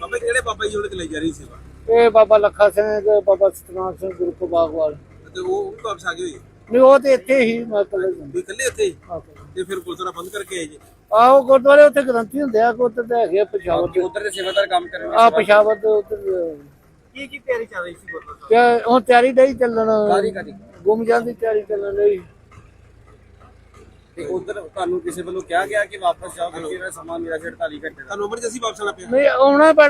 ਬਾਬੇ ਕਿਹੜੇ ਬਾਬਾ ਜੀ ਉਹਨੇ ਚਲਾਈ ਜਾ ਰਹੀ ਸੇਵਾ? ਇਹ ਬਾਬਾ ਲੱਖਾ ਸਿੰਘ ਤੇ ਬਾਬਾ ਸਤਨਾਮ ਸਿੰਘ ਗੁਰੂ ਬਾਗਵਾਲ ਤੇ ਉਹ ਉਹ ਵਾਪਸ ਆ ਗਏ ਹੋਏ? ਨਹੀਂ ਉਹ ਤੇ ਇੱਥੇ ਹੀ ਮਤਲਬ ਵੀ ਇਕੱਲੇ ਇੱਥੇ ਹੀ? ਤੇ ਫਿਰ ਗੁਰਦੁਆਰਾ ਬੰਦ ਕਰਕੇ ਆਏ ਜੀ? ਆਹੋ ਗੁਰਦੁਆਰੇ ਉੱਥੇ ਗ੍ਰੰਥੀ ਹੁੰਦੇ ਆ ਉੱਥੇ ਤੇ ਹੈਗੇ ਆ ਪਸ਼ਾਵਰ ਦੇ ਉਧਰ ਦੇ ਸੇਵਾਦਾਰ ਕੰਮ ਕਰਨ ਆ ਪਸ਼ਾਵਰ ਦੇ ਉੱਧਰ ਕੀ ਕੀ ਤਿਆਰੀ ਚੱਲ ਰਹੀ ਸੀ ਗੁਰਦੁਆਰਾ ਤੇ ਹੁਣ ਤਿਆਰੀ ਡਈ ਚੱਲਣ? ਗੁੰਮ ਜਾਂਦੀ ਤਿਆਰੀ ਚੱਲਣ ਲਈ ਤੇ ਉਧਰ ਤੁਹਾਨੂੰ ਕਿਸੇ ਵੱਲੋਂ ਕਿਹਾ ਗਿਆ ਕਿ ਵਾਪਸ ਜਾਓ ਕਿਉਂਕਿ ਇਹਦਾ ਸਮਾਂ ਮੇਰਾ 48 ਘੰਟੇ ਦਾ। ਤੁਹਾਨੂੰ ਅਮਰਜੈਂਸੀ ਵਾਪਸ ਆਣਾ ਪਿਆ? ਨਹੀਂ ਆਉਣਾ ਪੈਣਾ